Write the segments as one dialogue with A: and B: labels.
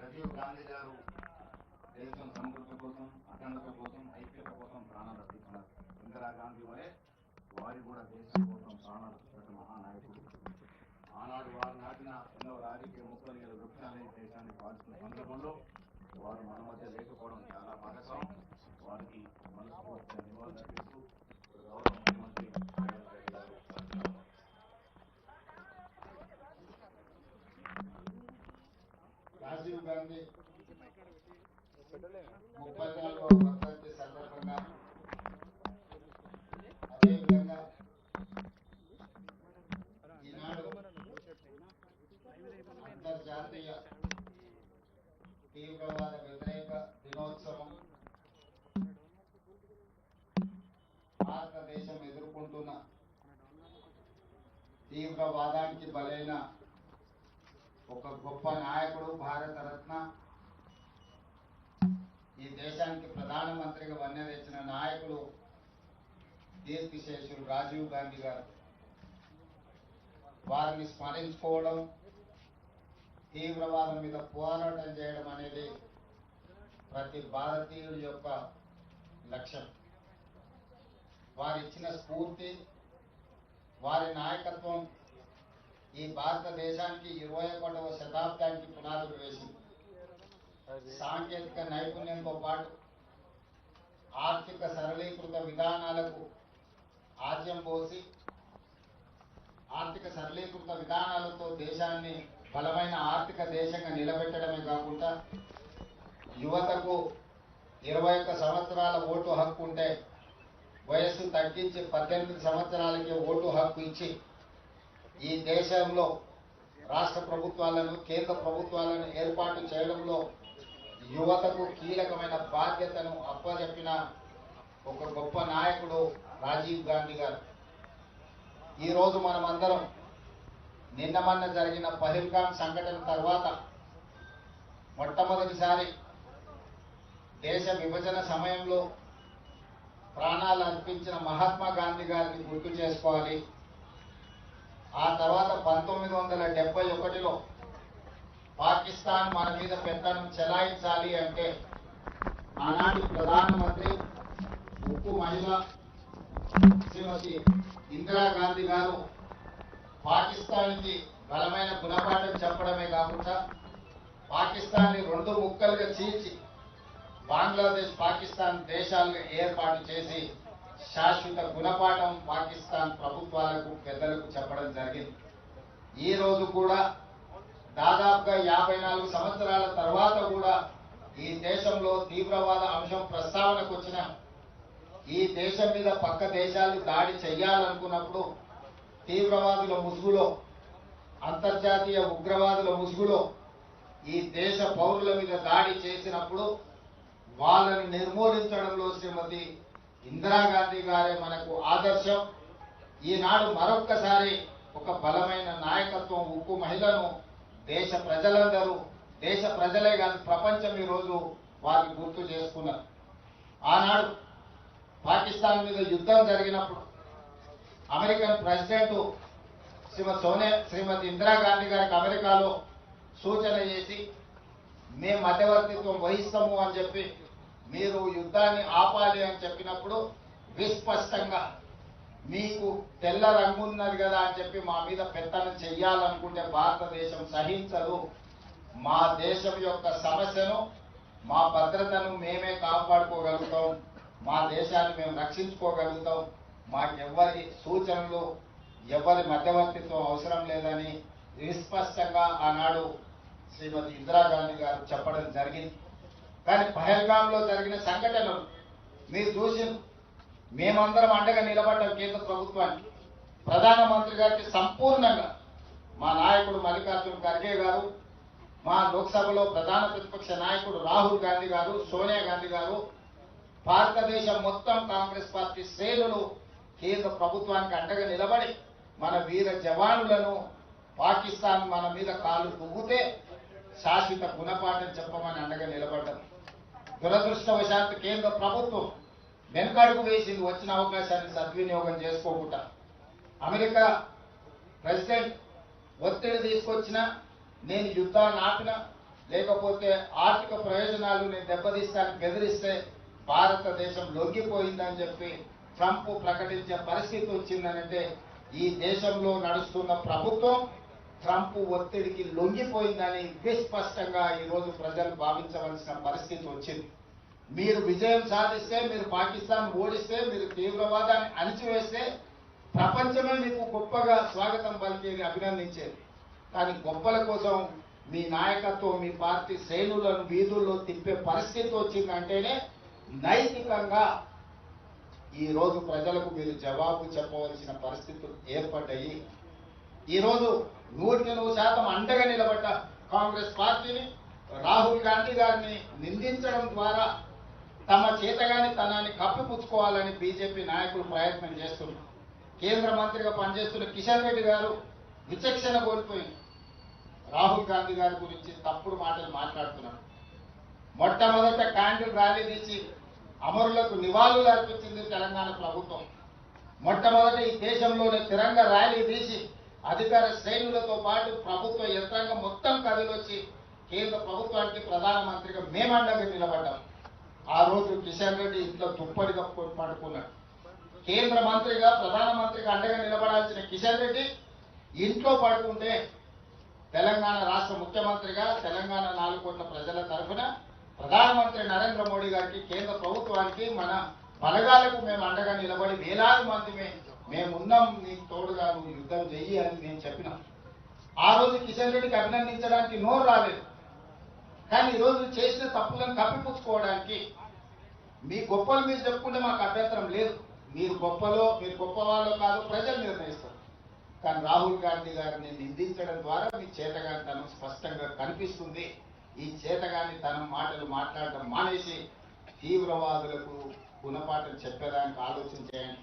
A: రాజీవ్ గాంధీ గారు దేశం సమగ్రత కోసం అఖండత కోసం ఐక్యత కోసం ప్రాణాలు అర్పించినారు ఇందిరాగాంధీ వలె వారి కూడా దేశం కోసం ప్రాణాలు అర్పించిన మహానాయకుడు. ఆనాడు వారు నాటిన ఎన్నో రాజకీయ ముక్కలు వృక్షాలని దేశాన్ని పాల్చిన సందర్భంలో వారు మన మధ్య లేకపోవడం చాలా బాధకరం.
B: ముప్పై నాలుగవ వర్ధంతి సందర్భంగా అదేవిధంగా ఈనాడు అంతర్జాతీయ తీవ్రవాద వ్యతిరేక దినోత్సవం భారతదేశం ఎదుర్కొంటున్న తీవ్రవాదానికి బలైన ఒక గొప్ప నాయకుడు భారతరత్న. ఈ దేశానికి ప్రధానమంత్రిగా వన్నె తెచ్చిన నాయకుడు దీర్ఘశేషుడు రాజీవ్ గాంధీ గారు. వారిని స్మరించుకోవడం తీవ్రవాదం మీద పోరాటం చేయడం అనేది ప్రతి భారతీయుడి యొక్క లక్ష్యం. వారిచ్చిన స్ఫూర్తి వారి నాయకత్వం ఈ భారతదేశానికి ఇరవై ఒకటవ శతాబ్దానికి పునాదులు వేసింది. సాంకేతిక నైపుణ్యంతో పాటు ఆర్థిక సరళీకృత విధానాలకు ఆద్యం పోసి ఆర్థిక సరళీకృత విధానాలతో దేశాన్ని బలమైన ఆర్థిక దేశంగా నిలబెట్టడమే కాకుండా యువతకు ఇరవై ఒక్క సంవత్సరాల ఓటు హక్కు ఉంటే వయస్సు తగ్గించి పద్దెనిమిది సంవత్సరాలకి ఓటు హక్కు ఇచ్చి ఈ దేశంలో రాష్ట్ర ప్రభుత్వాలను కేంద్ర ప్రభుత్వాలను ఏర్పాటు చేయడంలో యువతకు కీలకమైన బాధ్యతను అప్పచెప్పిన ఒక గొప్ప నాయకుడు రాజీవ్ గాంధీ గారు. ఈరోజు మనమందరం నిన్న మొన్న జరిగిన పహిల్గాం సంఘటన తర్వాత మొట్టమొదటిసారి దేశ విభజన సమయంలో ప్రాణాలు అర్పించిన మహాత్మా గాంధీ గారిని గుర్తు చేసుకోవాలి. ఆ తర్వాత పంతొమ్మిది వందల డెబ్బై ఒకటిలో పాకిస్తాన్ మన మీద పెత్తనం చెలాయించాలి అంటే ఆనాటి ప్రధానమంత్రి ఉప్పు మహిళ శ్రీమతి ఇందిరాగాంధీ గారు పాకిస్తాన్కి బలమైన గుణపాఠం చెప్పడమే కాకుండా పాకిస్తాన్ని రెండు ముక్కలుగా చీల్చి బంగ్లాదేశ్ పాకిస్తాన్ దేశాలుగా ఏర్పాటు చేసి శాశ్వత గుణపాఠం పాకిస్తాన్ ప్రభుత్వాలకు పెద్దలకు చెప్పడం జరిగింది. ఈ రోజు కూడా దాదాపుగా యాభై నాలుగు సంవత్సరాల తర్వాత కూడా ఈ దేశంలో తీవ్రవాద అంశం ప్రస్తావనకు వచ్చిన ఈ దేశం మీద పక్క దేశాలు దాడి చెయ్యాలనుకున్నప్పుడు తీవ్రవాదుల ముసుగులో అంతర్జాతీయ ఉగ్రవాదుల ముసుగులో ఈ దేశ పౌరుల మీద దాడి చేసినప్పుడు వాళ్ళని నిర్మూలించడంలో శ్రీమతి ఇందిరాగాంధీ గారే మనకు ఆదర్శం. ఈనాడు మరొక్కసారి ఒక బలమైన నాయకత్వం ఉక్కు మహిళను దేశ ప్రజలందరూ దేశ ప్రజలే కాదు ప్రపంచం ఈరోజు వారిని గుర్తు చేసుకున్నారు. ఆనాడు పాకిస్తాన్ మీద యుద్ధం జరిగినప్పుడు అమెరికన్ ప్రెసిడెంట్ శ్రీమతి సోనియా శ్రీమతి ఇందిరాగాంధీ గారికి అమెరికాలో సూచన చేసి మేము మధ్యవర్తిత్వం వహిస్తాము అని చెప్పి మీరు యుద్ధాన్ని ఆపాలి అని చెప్పినప్పుడు విస్పష్టంగా మీకు తెల్ల రంగు ఉన్నది కదా అని చెప్పి మా మీద పెత్తనం చెయ్యాలనుకుంటే భారతదేశం సహించదు. మా దేశం యొక్క సమస్యను మా భద్రతను మేమే కాపాడుకోగలుగుతాం. మా దేశాన్ని మేము రక్షించుకోగలుగుతాం. మాకెవ్వరి సూచనలు ఎవరి మధ్యవర్తిత్వం అవసరం లేదని విస్పష్టంగా ఆనాడు శ్రీమతి ఇందిరాగాంధీ గారు చెప్పడం జరిగింది. కానీ పహల్గాంలో జరిగిన సంఘటనలు మీరు చూసి మేమందరం అండగా నిలబడ్డాం కేంద్ర ప్రభుత్వానికి. ప్రధానమంత్రి గారికి సంపూర్ణంగా మా నాయకుడు మల్లికార్జున ఖర్గే గారు మా లోక్సభలో ప్రధాన ప్రతిపక్ష నాయకుడు రాహుల్ గాంధీ గారు సోనియా గాంధీ గారు భారతదేశం మొత్తం కాంగ్రెస్ పార్టీ శ్రేణులు కేంద్ర ప్రభుత్వానికి అండగా నిలబడి మన వీర జవానులను పాకిస్తాన్ మన మీద కాలు దువ్వుతే శాశ్వత గుణపాఠం చెప్పమని అండగా నిలబడ్డాం. దురదృష్టవశాత్తు కేంద్ర ప్రభుత్వం వెనుకడుగు వేసింది వచ్చిన అవకాశాన్ని సద్వినియోగం చేసుకోకుండా. అమెరికా ప్రెసిడెంట్ ఒత్తిడి తీసుకొచ్చిన నేను యుద్ధాన్ని ఆపిన లేకపోతే ఆర్థిక ప్రయోజనాలు దెబ్బతీస్తాను బెదిరిస్తే భారతదేశం లొంగిపోయిందని చెప్పి ట్రంప్ ప్రకటించే పరిస్థితి వచ్చిందనంటే ఈ దేశంలో నడుస్తున్న ప్రభుత్వం ట్రంప్ ఒత్తిడికి లొంగిపోయిందని విస్పష్టంగా ఈరోజు ప్రజలు భావించవలసిన పరిస్థితి వచ్చింది. మీరు విజయం సాధిస్తే మీరు పాకిస్తాన్ ఓడిస్తే మీరు తీవ్రవాదాన్ని అణిచివేస్తే ప్రపంచమే మీకు గొప్పగా స్వాగతం పలికేది అభినందించేది. కానీ గొప్పల కోసం మీ నాయకత్వం మీ పార్టీ శ్రేణులను వీధుల్లో తిప్పే పరిస్థితి వచ్చిందంటేనే నైతికంగా ఈరోజు ప్రజలకు మీరు జవాబు చెప్పవలసిన పరిస్థితులు ఏర్పడ్డాయి. ఈరోజు నూటికి నూరు శాతం అండగా నిలబడ్డ కాంగ్రెస్ పార్టీని రాహుల్ గాంధీ గారిని నిందించడం ద్వారా తమ చేతగాని తనాన్ని కప్పిపుచ్చుకోవాలని బీజేపీ నాయకులు ప్రయత్నం చేస్తున్నారు. కేంద్ర మంత్రిగా పనిచేస్తున్న కిషన్ రెడ్డి గారు విచక్షణ కోల్పోయింది. రాహుల్ గాంధీ గారి గురించి తప్పుడు మాటలు మాట్లాడుతున్నారు. మొట్టమొదట క్యాండిల్ ర్యాలీ తీసి అమరులకు నివాళులు అర్పించింది తెలంగాణ ప్రభుత్వం. మొట్టమొదట ఈ దేశంలోనే తిరంగ ర్యాలీ తీసి అధికార శ్రేణులతో పాటు ప్రభుత్వ యంత్రాంగం మొత్తం కదిలొచ్చి కేంద్ర ప్రభుత్వానికి ప్రధానమంత్రిగా మేమండగా నిలబడ్డాం. ఆ రోజు కిషన్ రెడ్డి ఇంట్లో దుప్పటి కప్పుకొని పడుకున్నాడు కేంద్ర మంత్రిగా ప్రధానమంత్రిగా అండగా నిలబడాల్సిన కిషన్ రెడ్డి ఇంట్లో పడుకుంటే తెలంగాణ రాష్ట్ర ముఖ్యమంత్రిగా తెలంగాణ నాలుగు కోట్ల ప్రజల తరఫున ప్రధానమంత్రి నరేంద్ర మోడీ గారికి కేంద్ర ప్రభుత్వానికి మన బలగాలకు మేము అండగా నిలబడి వేలాది మంది మేము మేమున్నాం నీకు తోడుగా నువ్వు యుద్ధం చెయ్యి అని నేను చెప్పినా. ఆ రోజు కిషన్ రెడ్డికి అభినందించడానికి నోరు రాలేదు. కానీ ఈ రోజు చేసిన తప్పులను కప్పిపుచ్చుకోవడానికి మీ గొప్పలు మీరు చెప్పుకుంటే మాకు అభ్యంతరం లేదు. మీరు గొప్పలో మీరు గొప్ప వాళ్ళో కాదు ప్రజలు నిర్ణయిస్తారు. కానీ రాహుల్ గాంధీ గారిని నిందించడం ద్వారా మీ చేతగాని తనం స్పష్టంగా కనిపిస్తుంది. ఈ చేతగాని తనం మాటలు మాట్లాడడం మానేసి తీవ్రవాదులకు గుణపాఠం చెప్పేదానికి ఆలోచన చేయండి.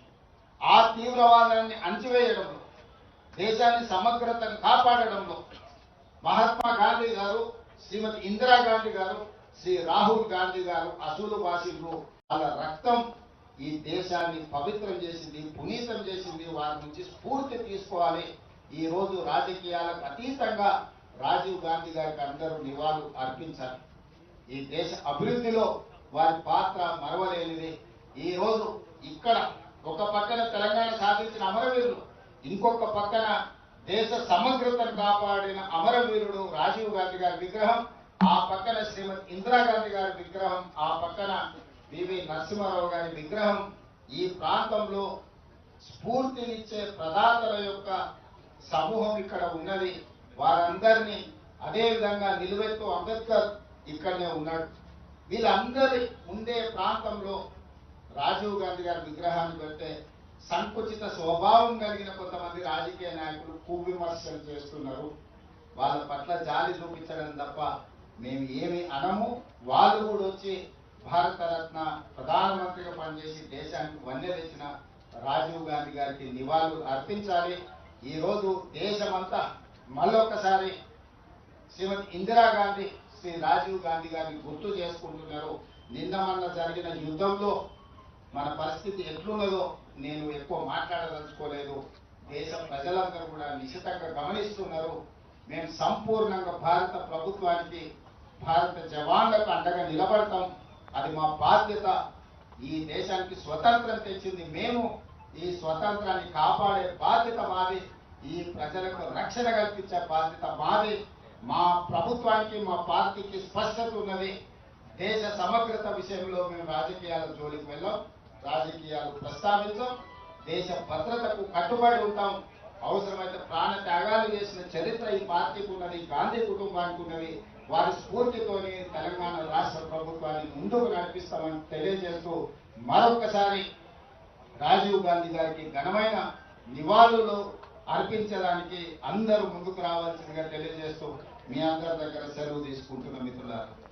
B: ఆ తీవ్రవాదాన్ని అణచివేయడంలో దేశాన్ని సమగ్రతను కాపాడడంలో మహాత్మా గాంధీ గారు శ్రీమతి ఇందిరాగాంధీ గారు శ్రీ రాహుల్ గాంధీ గారు అసూలు వాసిలు వాళ్ళ రక్తం ఈ దేశాన్ని పవిత్రం చేసింది పునీతం చేసింది వారి నుంచి స్ఫూర్తి తీసుకోవాలి. ఈ రోజు రాజకీయాలకు అతీతంగా రాజీవ్ గాంధీ గారికి అందరూ నివాళులు అర్పించాలి. ఈ దేశ అభివృద్ధిలో వారి పాత్ర మరవలేనిది. ఈ రోజు ఇక్కడ ఒక పక్కన తెలంగాణ సాధించిన అమరవీరులు ఇంకొక పక్కన దేశ సమగ్రతను కాపాడిన అమరవీరుడు రాజీవ్ గాంధీ గారి విగ్రహం ఆ పక్కన శ్రీమతి ఇందిరాగాంధీ గారి విగ్రహం ఆ పక్కన పివి నరసింహారావు గారి విగ్రహం ఈ ప్రాంతంలో స్ఫూర్తినిచ్చే ప్రదాతల యొక్క సమూహం ఇక్కడ ఉన్నది. వారందరినీ అదే విధంగా నిలువెత్తు అంబేద్కర్ ఇక్కడనే ఉన్నాడు. వీళ్ళందరి ఉండే ప్రాంతంలో రాజీవ్ గాంధీ గారి విగ్రహాన్ని పెడితే సంకుచిత స్వభావం కలిగిన కొంతమంది రాజకీయ నాయకులు కువిమర్శలు చేస్తున్నారు. వాళ్ళ పట్ల జాలి చూపించడం తప్ప మేము ఏమి అనము. వాళ్ళు కూడా వచ్చి భారతరత్న ప్రధానమంత్రిగా పనిచేసి దేశానికి వన్నె తెచ్చిన రాజీవ్ గాంధీ గారికి నివాళులు అర్పించాలి. ఈ రోజు దేశమంతా మళ్ళొకసారి శ్రీమతి ఇందిరాగాంధీ శ్రీ రాజీవ్ గాంధీ గారిని గుర్తు చేసుకుంటున్నారు. నిన్న మొన్న జరిగిన యుద్ధంలో పరిస్థితి ఎట్లున్నదో నేను ఎక్కువ మాట్లాడదలుచుకోలేదు. దేశ ప్రజలందరూ కూడా నిశితంగా గమనిస్తున్నారు. మేము సంపూర్ణంగా భారత ప్రభుత్వానికి భారత జవాన్లకు అండగా నిలబడతాం. అది మా బాధ్యత. ఈ దేశానికి స్వతంత్రం తెచ్చింది మేము. ఈ స్వతంత్రాన్ని కాపాడే బాధ్యత మాది. ఈ ప్రజలకు రక్షణ కల్పించే బాధ్యత మాది. మా ప్రభుత్వానికి మా పార్టీకి స్పష్టత ఉన్నది. దేశ సమగ్రత విషయంలో మేము రాజకీయాల జోలికి వెళ్ళాం. రాజకీయాలు ప్రస్తావించాం దేశ భద్రతకు కట్టుబడి ఉంటాం. అవసరమైతే ప్రాణ త్యాగాలు చేసిన చరిత్ర ఈ పార్టీకి ఉన్నది గాంధీ కుటుంబానికి ఉన్నది. వారి స్ఫూర్తితోని తెలంగాణ రాష్ట్ర ప్రభుత్వాన్ని ముందుకు నడిపిస్తామని తెలియజేస్తూ మరొకసారి రాజీవ్ గాంధీ గారికి ఘనమైన నివాళులు అర్పించడానికి అందరూ ముందుకు రావాల్సిందిగా తెలియజేస్తూ మీ అందరి దగ్గర సెలవు తీసుకుంటున్న మిత్రులారా.